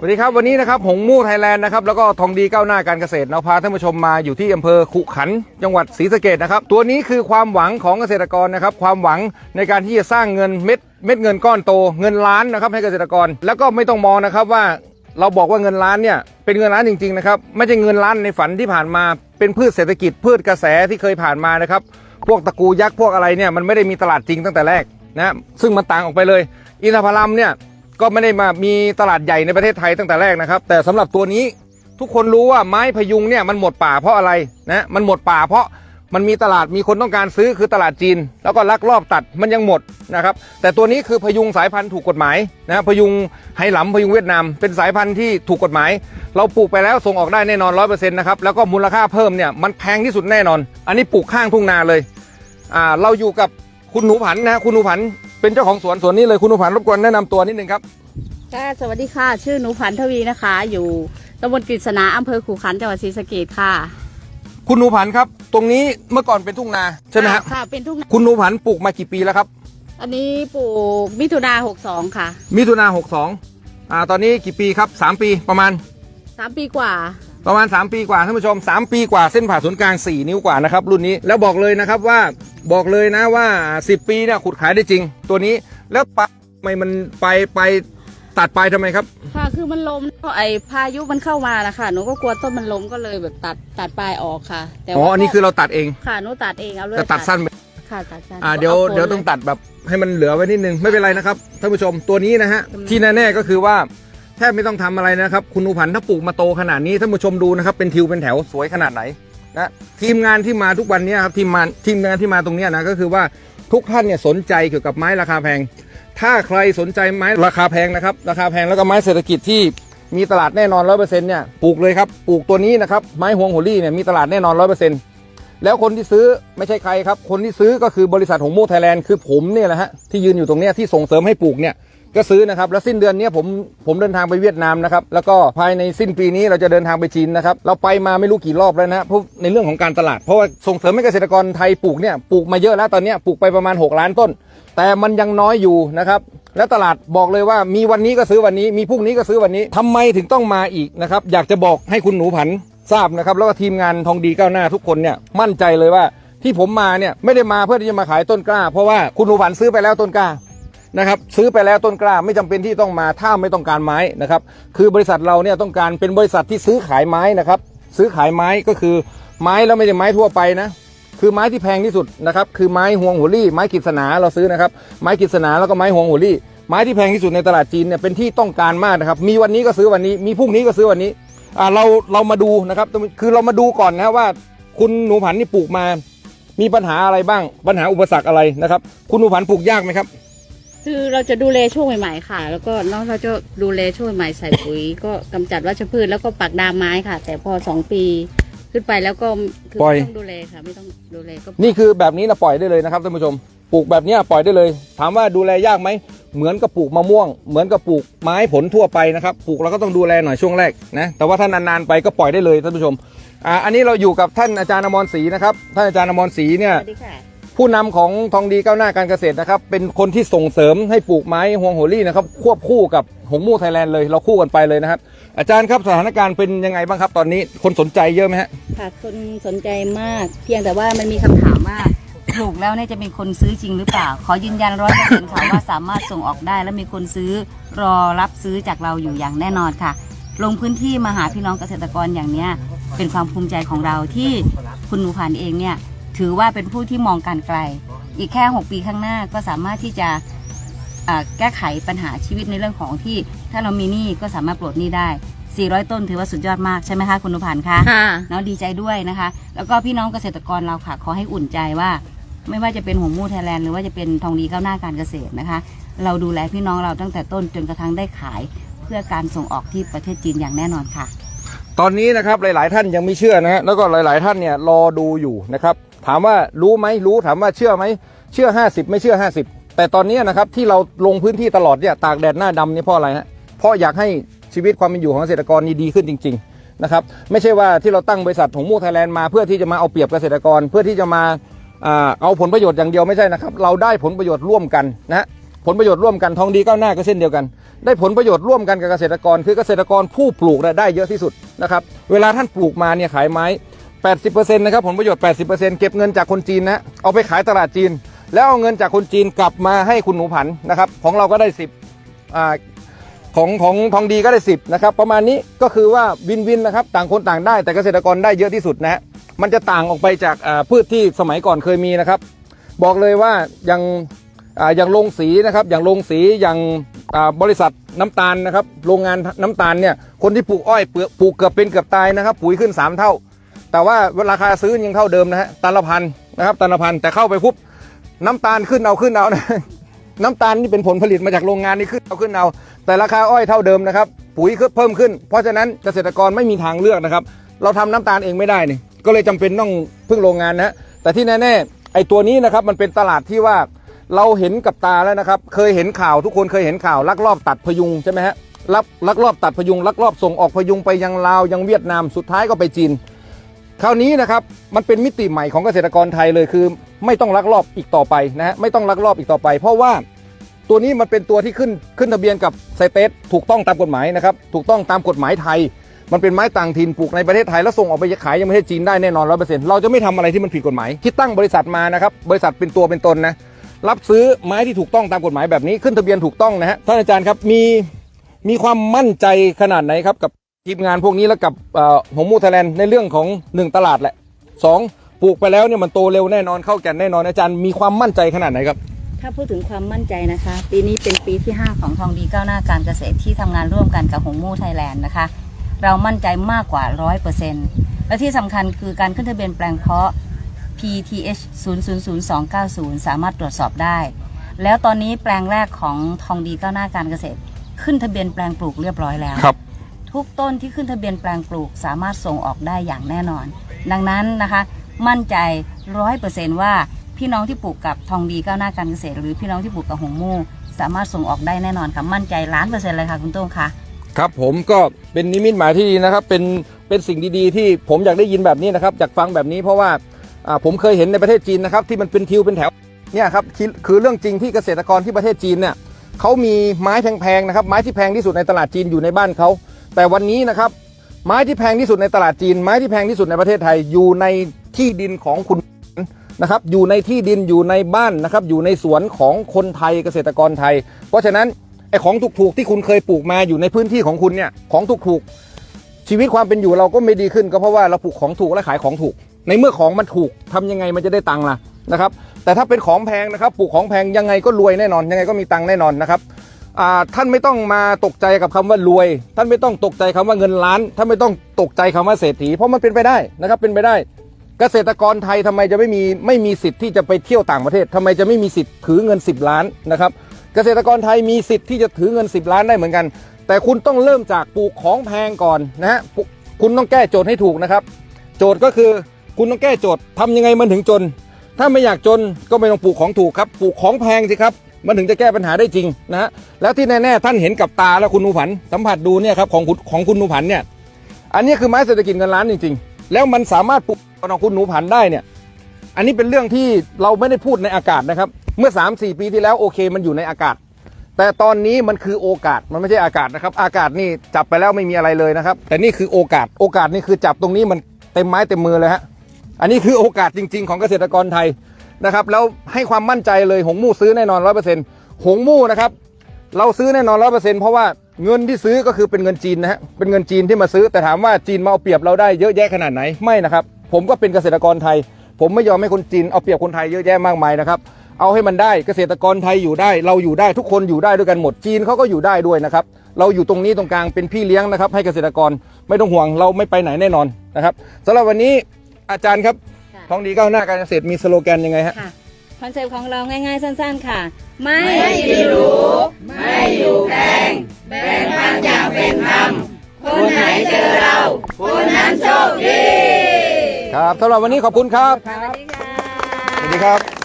สวัสดีครับวันนี้นะครับหงมู่ไทยแลนด์นะครับแล้วก็ทองดีก้าวหน้าการเกษตรเราพาท่านผู้ชมมาอยู่ที่อำเภอขุขัน จังหวัดศรีสะเกดนะครับตัวนี้คือความหวังของเกษตรกรนะครับความหวังในการที่จะสร้างเงินเม็ดเม็ดเงินก้อนโตเงินล้านนะครับให้เกษตรกร แล้วก็ไม่ต้องมองนะครับว่าเราบอกว่าเงินล้านเนี่ยเป็นเงินล้านจริงๆนะครับไม่ใช่เงินล้านในฝันที่ผ่านมาเป็นพืชเศรษฐกิจพืชกระแสที่เคยผ่านมานะครับพวกตะกูยักษ์พวกอะไรเนี่ยมันไม่ได้มีตลาดจริงตั้งแต่แรกนะซึ่งมันต่างออกไปเลย อินทผลัมเนี่ย ก็ไม่ได้มามีตลาดใหญ่ในประเทศไทยตั้งแต่แรกนะครับ แต่สำหรับตัวนี้ทุกคนรู้ว่าไม้พยุงเนี่ยมันหมดป่าเพราะอะไรนะมันหมดป่าเพราะมันมีตลาดมีคนต้องการซื้อคือตลาดจีน แล้วก็ลักลอบตัดมันยังหมดนะครับ แต่ตัวนี้คือพยุงสายพันธุ์ถูกกฎหมายนะพยุงไหหลำพยุงเวียดนาม เป็นสายพันธุ์ที่ถูกกฎหมาย เราปลูกไปแล้วส่งออกได้แน่นอนร้อยเปอร์เซ็นต์นะครับแล้วก็มูลค่าเพิ่มเนี่ยมันแพงที่สุดแน่นอน อันนี้ปลูกข้างทุ่งนาเลยอ่าเราอยู่กับคุณหนูผันนะคุณหนูผัน เป็นเจ้าของสวนสวนนี้เลยคุณหนูผันรบกวนแนะนำตัวนิดนึงครับค่ะสวัสดีค่ะ ชื่อหนูพันธวีนะคะ อยู่ตำบลกฤษณาอำเภอขู่ขันจังหวัดศรีสะเกดค่ะ คุณหนูผันครับ ตรงนี้เมื่อก่อนเป็นทุ่งนาใช่ไหมครับค่ะเป็นทุ่งนาคุณหนูผันปลูกมากี่ปีแล้วครับ อันนี้ปลูกมิถุนาหกสองค่ะ มิถุนาหกสองอ่าตอนนี้กี่ปีครับสามปีประมาณสามปีกว่า ประมาณ 3 ปีกว่าท่านผู้ชม 3 ปีกว่าเส้นผ่าศูนย์กลาง 4 นิ้วกว่านะครับรุ่นนี้แล้วบอกเลยนะครับว่าบอกเลยนะว่า 10 ปีเนี่ยขุดขายได้จริง ตัวนี้แล้วปลายทำไมมันไปไปตัดไปทำไมครับ ค่ะคือมันล้มไอพายุมันเข้ามานะคะหนูก็กลัวต้นมันล้มก็เลยแบบตัดตัดปลายออกค่ะ แต่อ๋อว่าอันนี้คือเราตัดเองค่ะหนูตัดเองเอาเลยแต่ตัดสั้นไปค่ะตัดสั้นอ่าเดี๋ยวอาโคนเดี๋ยวต้องตัดแบบให้มันเหลือไว้นิดนึงไม่เป็นไรนะครับท่านผู้ชมตัวนี้นะฮะอืมที่แน่ๆก็คือว่า แทบไม่ต้องทำอะไรนะครับ คุณอุพันธ์ถ้าปลูกมาโตขนาดนี้ท่านผู้ชมดูนะครับ เป็นทิวเป็นแถวสวยขนาดไหนนะทีมงานที่มาทุกวันนี้ครับทีมงานทีมงานที่มาตรงนี้นะก็คือว่าทุกท่านเนี่ยสนใจเกี่ยวกับไม้ราคาแพง ถ้าใครสนใจไม้ราคาแพงนะครับ ราคาแพงแล้วก็ไม้เศรษฐกิจที่มีตลาดแน่นอนร้อยเปอร์เซ็นต์เนี่ยปลูกเลยครับปลูกตัวนี้นะครับไม้ฮวงหัวลี่เนี่ยมีตลาดแน่นอนร้อยเปอร์เซ็นต์แล้วคนที่ซื้อไม่ใช่ใครครับ คนที่ซื้อก็คือบริษัทหงมูไทยแลนด์คือผมเนี่ยแหละฮะที่ยืนอยู่ตรงเนี้ยที่ส่งเสริมให้ปลูกเนี่ย ก็ซื้อนะครับแล้วสิ้นเดือนนี้ผมผมเดินทางไปเวียดนามนะครับแล้วก็ภายในสิ้นปีนี้เราจะเดินทางไปจีนนะครับเราไปมาไม่รู้กี่รอบแล้วนะเพราะในเรื่องของการตลาดเพราะว่าส่งเสริมให้เกษตรกรไทยปลูกเนี่ยปลูกมาเยอะแล้วตอนนี้ปลูกไปประมาณ 6 ล้านต้น แต่มันยังน้อยอยู่นะครับและตลาดบอกเลยว่ามีวันนี้ก็ซื้อวันนี้ มีพรุ่งนี้ก็ซื้อวันนี้ทำไมถึงต้องมาอีกนะครับอยากจะบอกให้คุณหนูผันทราบนะครับแล้วก็ทีมงานทองดีก้าวหน้าทุกคนเนี่ยมั่นใจเลยว่าที่ผมมาเนี่ยไม่ได้มาเพื่อที่จะมาขายต้นกล้า เพราะว่าคุณหนูผันซื้อไปแล้วต้นกล้า นะครับซื้อไปแล้วต้นกล้าไม่จำเป็นที่ต้องมาถ้าไม่ต้องการไม้นะครับคือบริษัทเราเนี่ยต้องการเป็นบริษัทที่ซื้อขายไม้นะครับซื้อขายไม้ก็คือไม้แล้วไม่ใช่ไม้ทั่วไปนะคือไม้ที่แพงที่สุดนะครับคือไม้ห่วงหัวลี่ ไม้กฤษณาเราซื้อนะครับไม้กฤษณาแล้วก็ไม้ห่วงหัวลี่ ไม้ที่แพงที่สุดในตลาดจีนเนี่ยเป็นที่ต้องการมากนะครับมีวันนี้ก็ซื้อวันนี้ มีพรุ่งนี้ก็ซื้อวันนี้อ่าเราเรามาดูนะครับคือเรามาดูก่อนนะว่า คุณหนูผันนี่ปลูกมา มีปัญหาอะไรบ้างปัญหาอุปสรรคอะไรนะครับ คุณหนูผันปลูกยากไหมครับ คือเราจะดูแลช่วงใหม่ๆค่ะ แล้วก็น้องเราจะดูแลช่วงใหม่ใส่ปุ๋ย ก็กำจัดวัชพืชแล้วก็ปักดามไม้ค่ะ แต่พอสองปีขึ้นไปแล้วก็คือปล่อย ไม่ต้องดูแลค่ะ ไม่ต้องดูแลก็นี่คือแบบนี้เราปล่อยได้เลยนะครับท่านผู้ชม ปลูกแบบเนี้ยปล่อยได้เลย ถามว่าดูแลยากไหม เหมือนกับปลูกมะม่วง เหมือนกับปลูกไม้ผลทั่วไปนะครับ ปลูกเราก็ต้องดูแลหน่อยช่วงแรกนะ แต่ว่าถ้านานๆไปก็ปล่อยได้เลยท่านผู้ชม อ่า อันนี้เราอยู่กับท่านอาจารย์อมรศรีนะครับ ท่านอาจารย์อมรศรีเนี่ย สวัสดีค่ะ ผู้นำของทองดีก้าวหน้าการเกษตรนะครับเป็นคนที่ส่งเสริมให้ปลูกไม้ฮวงโหรี่นะครับควบคู่กับหงมู่ไทยแลนด์เลยเราคู่กันไปเลยนะครับ อาจารย์ครับสถานการณ์เป็นยังไงบ้างครับ ตอนนี้คนสนใจเยอะไหมฮะค่ะคนสนใจมาก เพียงแต่ว่ามันมีคำถามว่าปลูกแล้วเนี่ยจะมีคนซื้อจริงหรือเปล่า ขอยืนยันร้อยเปอร์เซ็นต์ค่ะว่าสามารถส่งออกได้ และมีคนซื้อรอรับซื้อจากเราอยู่อย่างแน่นอนค่ะ ลงพื้นที่มาหาพี่น้องเกษตรกรอย่างเนี้ยเป็นความภูมิใจของเราที่คุณหนูผ่านเองเนี่ย ถือว่าเป็นผู้ที่มองการไกล อีกแค่ 6 ปีข้างหน้าก็สามารถที่จะอ่าแก้ไขปัญหาชีวิตในเรื่องของที่ ถ้าเรามีหนี้ก็สามารถปลดหนี้ได้ 400 ต้นถือว่าสุดยอดมากใช่ไหมคะคุณหนูผ่านคะค่ะเนาะดีใจด้วยนะคะ แล้วก็พี่น้องเกษตรกรเราค่ะ ขอให้อุ่นใจว่า ไม่ว่าจะเป็นหงมูไทยแลนด์หรือว่าจะเป็นทองดีก้าวหน้าการเกษตรนะคะ เราดูแลพี่น้องเราตั้งแต่ต้นจนกระทั่งได้ขาย เพื่อการส่งออกที่ประเทศจีนอย่างแน่นอนค่ะ ตอนนี้นะครับหลาย ๆ ท่านยังไม่เชื่อนะฮะแล้วก็หลาย ๆ ท่านเนี่ยรอดูอยู่นะครับ ถามว่ารู้ไหมรู้ถามว่าเชื่อไหมเชื่อ 50 ไม่เชื่อ 50 แต่ตอนนี้นะครับที่เราลงพื้นที่ตลอดเนี่ยตากแดดหน้าดำนี่เพราะอะไรฮะเพราะอยากให้ชีวิตความเป็นอยู่ของเกษตรกรนี่ดีขึ้นจริง ๆ นะครับ ไม่ใช่ว่าที่เราตั้งบริษัทของมูไทยแลนด์มาเพื่อที่จะมาเอาเปรียบเกษตรกรเพื่อที่จะมาเอาผลประโยชน์อย่างเดียวไม่ใช่นะครับ เราได้ผลประโยชน์ร่วมกันนะ ผลประโยชน์ร่วมกันทองดีก้าวหน้าก็เช่นเดียวกัน ได้ผลประโยชน์ร่วมกันกับเกษตรกร คือเกษตรกรผู้ปลูกได้เยอะที่สุดนะครับเวลาท่านปลูกมาเนี่ยขายไม้ 80%นะครับผลประโยชน์ 80%เก็บเงินจากคนจีนนะเอาไปขายตลาดจีน แล้วเอาเงินจากคนจีนกลับมาให้คุณหนูผันนะครับของเราก็ได้ 10อ่าของของทองดีก็ได้สิบนะครับประมาณนี้ก็คือว่าวินวินนะครับต่างคนต่างได้แต่เกษตรกรได้เยอะที่สุดนะฮะมันจะต่างออกไปจากพืชที่สมัยก่อนเคยมีนะครับ บอกเลยว่าอย่าง อย่างโรงสีนะครับอย่างโรงสีอย่างบริษัทน้ำตาลนะครับโรงงานน้ำตาลเนี่ยคนที่ปลูกอ้อยเปลือกปลูกเกือบเป็นเกือบตายนะครับ ปุ๋ยขึ้น 3 เท่า แต่ว่าราคาซื้อยังเท่าเดิมนะฮะตันละพันนะครับตันละพันแต่เข้าไปปุ๊บน้ำตาลขึ้นเอาขึ้นเอานะน้ำตาลนี่เป็นผลผลิตมาจากโรงงานนี่ขึ้นเอาขึ้นเอา แต่ราคาอ้อยเท่าเดิมนะครับปุ๋ยเพิ่มขึ้น เพราะฉะนั้นเกษตรกรไม่มีทางเลือกนะครับ เราทำน้ำตาลเองไม่ได้นี่ก็เลยจำเป็นต้องพึ่งโรงงานนะฮะแต่ที่แน่ๆไอ้ตัวนี้นะครับมันเป็นตลาดที่ว่า เราเห็นกับตาแล้วนะครับ เคยเห็นข่าวทุกคนเคยเห็นข่าวลักลอบตัดพยุงใช่ไหมฮะลักลักลอบตัดพยุงลักลอบส่งออกพยุงไปยังลาวยังเวียดนามสุดท้ายก็ไปจีน คราวนี้นะครับมันเป็นมิติใหม่ของเกษตรกรไทยเลยคือ ไม่ต้องลักลอบอีกต่อไปนะฮะไม่ต้องลักลอบอีกต่อไป เพราะว่าตัวนี้มันเป็นตัวที่ขึ้นขึ้นทะเบียนกับไซเตสถูกต้องตามกฎหมายนะครับถูกต้องตามกฎหมายไทย มันเป็นไม้ต่างถิ่นปลูกในประเทศไทยแล้วส่งออกไปขายยังประเทศจีนได้แน่นอนร้อยเปอร์เซ็นต์เราจะไม่ทำอะไรที่มันผิดกฎหมายที่ตั้งบริษัทมานะครับบริษัทเป็นตัวเป็นตนนะ รับซื้อไม้ที่ถูกต้องตามกฎหมายแบบนี้ขึ้นทะเบียนถูกต้องนะฮะท่านอาจารย์ครับมีมีความมั่นใจขนาดไหนครับกับทีมงานพวกนี้แล้วกับอ่อหงมูไทยแลนด์ในเรื่องของหนึ่งตลาดแหละสองปลูกไปแล้วเนี่ยมันโตเร็วแน่นอนเข้าแก่นแน่นอนอาจารย์มีความมั่นใจขนาดไหนครับ ถ้าพูดถึงความมั่นใจนะคะ ปีนี้เป็นปีที่ 5 ของทองดีก้าวหน้าการเกษตรที่ทำงานร่วมกันกับหงมูไทยแลนด์นะคะ เรามั่นใจมากกว่า 100%และที่สำคัญคือการขึ้นทะเบียนแปลงเพาะ PTH 000290 สามารถตรวจสอบได้ แล้วตอนนี้แปลงแรกของทองดีก้าวหน้าการเกษตร ขึ้นทะเบียนแปลงปลูกเรียบร้อยแล้วครับ ทุกต้นที่ขึ้นทะเบียนแปลงปลูกสามารถส่งออกได้อย่างแน่นอน ดังนั้นนะคะมั่นใจร้อยเปอร์เซนว่าพี่น้องที่ปลูกกับทองดีก้าวหน้าการเกษตร หรือพี่น้องที่ปลูกกับหงมู่สามารถส่งออกได้แน่นอนค่ะมั่นใจล้านเปอร์เซ็นต์เลยค่ะคุณโต้งค่ะครับผมก็เป็นนิมิตหมายที่ดีนะครับเป็นเป็นสิ่งดีๆ ที่ผมอยากได้ยินแบบนี้นะครับอยากฟังแบบนี้เพราะว่า อ่าผมเคยเห็นในประเทศจีนนะครับที่มันเป็นทิวเป็นแถวเนี่ยครับคือคือเรื่องจริงที่เกษตรกรที่ประเทศจีนเนี่ยเขามีไม้แพงๆนะครับไม้ที่แพงที่สุดในตลาดจีนอยู่ในบ้านเขาแต่วันนี้นะครับไม้ที่แพงที่สุดในตลาดจีน ไม้ที่แพงที่สุดในประเทศไทยอยู่ในที่ดินของคุณนะครับอยู่ในที่ดินอยู่ในบ้านนะครับอยู่ในสวนของคนไทยเกษตรกรไทย เพราะฉะนั้นไอ้ของถูกๆที่คุณเคยปลูกมาอยู่ในพื้นที่ของคุณเนี่ยของถูกๆชีวิตความเป็นอยู่เราก็ไม่ดีขึ้นก็เพราะว่าเราปลูกของถูกและขายของถูก ในเมื่อของมันถูกทำยังไงมันจะได้ตังค์ล่ะนะครับ แต่ถ้าเป็นของแพงนะครับปลูกของแพงยังไงก็รวยแน่นอน ยังไงก็มีตังค์แน่นอนนะครับท่านไม่ต้องมาตกใจกับคำว่ารวย ท่านไม่ต้องตกใจคำว่าเงินล้าน ท่านไม่ต้องตกใจคำว่าเศรษฐี เพราะมันเป็นไปได้นะครับเป็นไปได้ เกษตรกรไทยทำไมจะไม่มีไม่มีสิทธิ์ที่จะไปเที่ยวต่างประเทศทำไมจะไม่มีสิทธิ์ถือเงิน 10 ล้านนะครับ เกษตรกรไทยมีสิทธิ์ที่จะถือเงิน 10 ล้านได้เหมือนกัน แต่คุณต้องเริ่มจากปลูกของแพงก่อนนะฮะคุณต้องแก้โจทย์ให้ถูกนะครับ โจทย์ก็คือ คุณต้องแก้โจทย์ทำยังไงมันถึงจน ถ้าไม่อยากจนก็ไม่ต้องปลูกของถูกครับปลูกของแพงสิครับมันถึงจะแก้ปัญหาได้จริงนะฮะแล้วที่แน่ๆท่านเห็นกับตาแล้วคุณนูผันสัมผัสดูเนี่ยครับของของคุณนูผันเนี่ยอันนี้คือไม้เศรษฐกิจเงินล้านจริง ๆ แล้วมันสามารถปลูกของคุณหนูผันได้เนี่ยอันนี้เป็นเรื่องที่เราไม่ได้พูดในอากาศนะครับ เมื่อ 3 4 ปีที่แล้วโอเคมันอยู่ในอากาศ แต่ตอนนี้มันคือโอกาสมันไม่ใช่อากาศนะครับ อากาศนี่จับไปแล้วไม่มีอะไรเลยนะครับ แต่นี่คือโอกาสโอกาสนี่คือจับตรงนี้มันเต็มไม้เต็มมือเลยฮะ อันนี้คือโอกาสจริง ๆ ของเกษตรกรไทยนะครับแล้วให้ความมั่นใจเลยหงมู่ซื้อแน่นอนร้อยเปอร์เซ็นต์หงมู่นะครับเราซื้อแน่นอนร้อยเปอร์เซ็นต์เพราะว่าเงินที่ซื้อก็คือเป็นเงินจีนนะฮะเป็นเงินจีนที่มาซื้อ แต่ถามว่าจีนมาเอาเปรียบเราได้เยอะแยะขนาดไหนไม่นะครับ ผมก็เป็นเกษตรกรไทย ผมไม่ยอมให้คนจีนเอาเปรียบคนไทยเยอะแยะมากมายนะครับเอาให้มันได้เกษตรกรไทยอยู่ได้ เราอยู่ได้ทุกคนอยู่ได้ด้วยกันหมดจีนเขาก็อยู่ได้ด้วยนะครับเราอยู่ตรงนี้ตรงกลางเป็นพี่เลี้ยงนะครับให้เกษตรกรไม่ต้องห่วงเราไม่ไปไหนแน่นอนนะครับสำหรับวันนี้ อาจารย์ครับค่ะทองดีก้าวหน้าการเกษตรมีสโลแกนยังไงฮะ ค่ะคอนเซปต์ของเราง่าย ๆ สั้นๆค่ะ ไม่ที่รู้ ไม่อยู่แพงแบ่งปันอย่างเป็นธรรม คนไหนเจอเรา คนนั้นโชคดี ครับสำหรับวันนี้ขอบคุณครับ สวัสดีค่ะ สวัสดีครับ